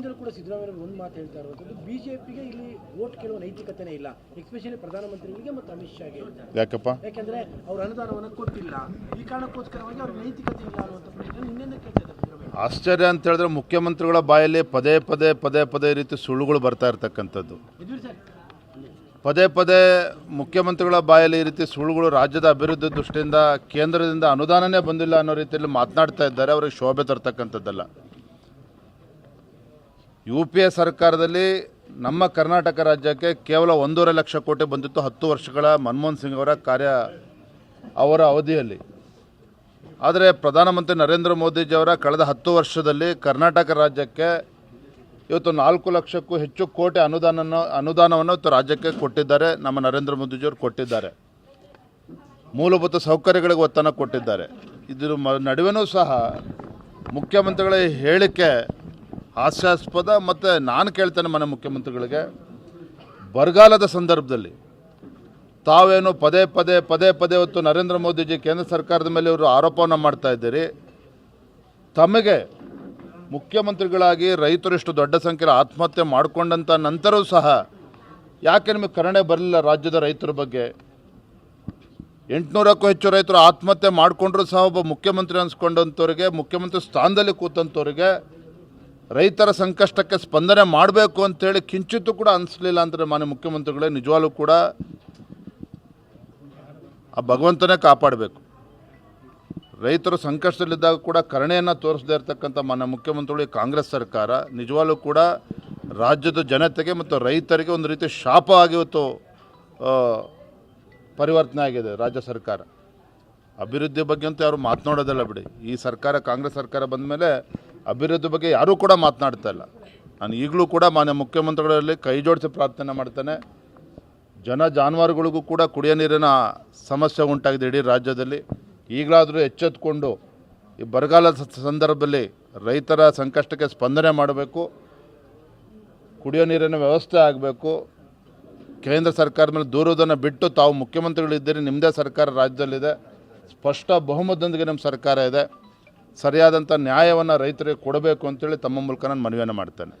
ಬೆಳಗ್ಗೆಯಿಂದಲೂ ಕೂಡ ಸಿದ್ದರಾಮಯ್ಯ ಒಂದು ಮಾತು ಹೇಳ್ತಾ ಇರುವಂಥದ್ದು ಬಿಜೆಪಿಗೆ ಇಲ್ಲಿ ವೋಟ್ ಕೇಳುವ ನೈತಿಕತೆನೇ ಇಲ್ಲ. ಎಸ್ಪೆಷಲಿ ಪ್ರಧಾನಮಂತ್ರಿಗಳಿಗೆ ಮತ್ತು ಅಮಿತ್ ಶಾಗೆ. ಯಾಕಪ್ಪ? ಯಾಕೆಂದ್ರೆ ಅವ್ರ ಅನುದಾನವನ್ನು ಕೊಟ್ಟಿಲ್ಲ. ಈ ಕಾರಣಕ್ಕೋಸ್ಕರವಾಗಿ ಅವ್ರ ನೈತಿಕತೆ ಇಲ್ಲ ಅನ್ನುವಂಥ ಪ್ರಶ್ನೆ ನಿನ್ನೆಂದ ಕೇಳ್ತಾ ಇದ್ದಾರೆ ಆಶ್ಚರ್ಯ ಅಂತ ಹೇಳಿದ್ರೆ ಮುಖ್ಯಮಂತ್ರಿಗಳ ಬಾಯಲ್ಲಿ ಪದೇ ಪದೇ ಪದೇ ಪದೇ ರೀತಿ ಸುಳ್ಳುಗಳು ಬರ್ತಾ ಇರ್ತಕ್ಕಂಥದ್ದು. ಪದೇ ಪದೇ ಮುಖ್ಯಮಂತ್ರಿಗಳ ಬಾಯಲ್ಲಿ ಈ ರೀತಿ ಸುಳ್ಳುಗಳು ರಾಜ್ಯದ ಅಭಿವೃದ್ಧಿ ದೃಷ್ಟಿಯಿಂದ ಕೇಂದ್ರದಿಂದ ಅನುದಾನನೇ ಬಂದಿಲ್ಲ ಅನ್ನೋ ರೀತಿಯಲ್ಲಿ ಮಾತನಾಡ್ತಾ ಇದ್ದಾರೆ. ಅವರಿಗೆ ಶೋಭೆ ತರ್ತಕ್ಕಂಥದ್ದಲ್ಲ. ಯು ಪಿ ಎ ಸರ್ಕಾರದಲ್ಲಿ ನಮ್ಮ ಕರ್ನಾಟಕ ರಾಜ್ಯಕ್ಕೆ ಕೇವಲ ಒಂದೂವರೆ ಲಕ್ಷ ಕೋಟಿ ಬಂದಿತ್ತು ಹತ್ತು ವರ್ಷಗಳ ಮನಮೋಹನ್ ಸಿಂಗ್ ಅವರ ಕಾರ್ಯ ಅವರ ಅವಧಿಯಲ್ಲಿ. ಆದರೆ ಪ್ರಧಾನಮಂತ್ರಿ ನರೇಂದ್ರ ಮೋದಿಜಿಯವರ ಕಳೆದ ಹತ್ತು ವರ್ಷದಲ್ಲಿ ಕರ್ನಾಟಕ ರಾಜ್ಯಕ್ಕೆ ಇವತ್ತು ನಾಲ್ಕು ಲಕ್ಷಕ್ಕೂ ಹೆಚ್ಚು ಕೋಟಿ ಅನುದಾನ ಅನುದಾನವನ್ನು ಇವತ್ತು ರಾಜ್ಯಕ್ಕೆ ಕೊಟ್ಟಿದ್ದಾರೆ, ನಮ್ಮ ನರೇಂದ್ರ ಮೋದಿಜಿಯವರು ಕೊಟ್ಟಿದ್ದಾರೆ. ಮೂಲಭೂತ ಸೌಕರ್ಯಗಳಿಗೆ ಒತ್ತನ್ನು ಕೊಟ್ಟಿದ್ದಾರೆ. ಇದರ ನಡುವೆನೂ ಸಹ ಮುಖ್ಯಮಂತ್ರಿಗಳ ಹೇಳಿಕೆ ಹಾಸ್ಯಾಸ್ಪದ ಮತ್ತು ನಾನು ಕೇಳ್ತೇನೆ ಮನೆ ಮುಖ್ಯಮಂತ್ರಿಗಳಿಗೆ, ಬರಗಾಲದ ಸಂದರ್ಭದಲ್ಲಿ ತಾವೇನು ಪದೇ ಪದೇ ಪದೇ ಪದೇ ಹೊತ್ತು ನರೇಂದ್ರ ಮೋದಿಜಿ ಕೇಂದ್ರ ಸರ್ಕಾರದ ಮೇಲೆ ಇವರು ಆರೋಪವನ್ನು ಮಾಡ್ತಾ ಇದ್ದೀರಿ. ತಮಗೆ ಮುಖ್ಯಮಂತ್ರಿಗಳಾಗಿ ರೈತರು ಇಷ್ಟು ದೊಡ್ಡ ಸಂಖ್ಯೆಯಲ್ಲಿ ಆತ್ಮಹತ್ಯೆ ಮಾಡಿಕೊಂಡಂಥ ನಂತರವೂ ಸಹ ಯಾಕೆ ನಿಮಗೆ ಕರುಣೆ ಬರಲಿಲ್ಲ ರಾಜ್ಯದ ರೈತರ ಬಗ್ಗೆ? ಎಂಟುನೂರಕ್ಕೂ ಹೆಚ್ಚು ರೈತರು ಆತ್ಮಹತ್ಯೆ ಮಾಡಿಕೊಂಡ್ರೂ ಸಹ ಒಬ್ಬ ಮುಖ್ಯಮಂತ್ರಿ ಅನ್ಸ್ಕೊಂಡಂಥವ್ರಿಗೆ, ಮುಖ್ಯಮಂತ್ರಿ ಸ್ಥಾನದಲ್ಲಿ ಕೂತಂಥವ್ರಿಗೆ ರೈತರ ಸಂಕಷ್ಟಕ್ಕೆ ಸ್ಪಂದನೆ ಮಾಡಬೇಕು ಅಂತೇಳಿ ಕಿಂಚಿತ್ತು ಕೂಡ ಅನಿಸ್ಲಿಲ್ಲ ಅಂದರೆ ಮಾನ್ಯ ಮುಖ್ಯಮಂತ್ರಿಗಳೇ ನಿಜವಾಗ್ಲೂ ಕೂಡ ಆ ಭಗವಂತನೇ ಕಾಪಾಡಬೇಕು. ರೈತರು ಸಂಕಷ್ಟದಲ್ಲಿದ್ದಾಗ ಕೂಡ ಕರುಣೆಯನ್ನು ತೋರಿಸದೇ ಇರತಕ್ಕಂಥ ಮಾನ್ಯ ಮುಖ್ಯಮಂತ್ರಿಗಳು ಕಾಂಗ್ರೆಸ್ ಸರ್ಕಾರ ನಿಜವಾಗ್ಲೂ ಕೂಡ ರಾಜ್ಯದ ಜನತೆಗೆ ಮತ್ತು ರೈತರಿಗೆ ಒಂದು ರೀತಿ ಶಾಪ ಆಗಿವತ್ತು ಪರಿವರ್ತನೆ ಆಗಿದೆ ರಾಜ್ಯ ಸರ್ಕಾರ. ಅಭಿವೃದ್ಧಿ ಬಗ್ಗೆ ಅಂತೂ ಯಾರು ಮಾತನಾಡೋದಲ್ಲ ಬಿಡಿ. ಈ ಸರ್ಕಾರ ಕಾಂಗ್ರೆಸ್ ಸರ್ಕಾರ ಬಂದ ಮೇಲೆ ಅಭಿವೃದ್ಧಿ ಬಗ್ಗೆ ಯಾರೂ ಕೂಡ ಮಾತನಾಡ್ತಾ ಇಲ್ಲ. ನಾನು ಈಗಲೂ ಕೂಡ ಮಾನ್ಯ ಮುಖ್ಯಮಂತ್ರಿಗಳಲ್ಲಿ ಕೈ ಜೋಡಿಸಿ ಪ್ರಾರ್ಥನೆ ಮಾಡ್ತೇನೆ. ಜನ ಜಾನುವಾರುಗಳಿಗೂ ಕೂಡ ಕುಡಿಯೋ ನೀರಿನ ಸಮಸ್ಯೆ ಉಂಟಾಗಿದೆ ಇಡೀ ರಾಜ್ಯದಲ್ಲಿ. ಈಗಲಾದರೂ ಎಚ್ಚೆತ್ಕೊಂಡು ಈ ಬರಗಾಲದ ಸಂದರ್ಭದಲ್ಲಿ ರೈತರ ಸಂಕಷ್ಟಕ್ಕೆ ಸ್ಪಂದನೆ ಮಾಡಬೇಕು. ಕುಡಿಯೋ ನೀರಿನ ವ್ಯವಸ್ಥೆ ಆಗಬೇಕು. ಕೇಂದ್ರ ಸರ್ಕಾರದ ಮೇಲೆ ದೂರುವುದನ್ನು ಬಿಟ್ಟು ತಾವು ಮುಖ್ಯಮಂತ್ರಿಗಳಿದ್ದೀರಿ ನಿಮ್ಮದೇ ಸರ್ಕಾರ ರಾಜ್ಯದಲ್ಲಿದೆ. ಸ್ಪಷ್ಟ ಬಹುಮತದೊಂದಿಗೆ ನಮ್ಮ ಸರ್ಕಾರ ಇದೆ. ಸರಿಯಾದಂಥ ನ್ಯಾಯವನ್ನು ರೈತರಿಗೆ ಕೊಡಬೇಕು ಅಂತೇಳಿ ತಮ್ಮ ಮೂಲಕ ನಾನು ಮನವಿಯನ್ನು ಮಾಡ್ತೇನೆ.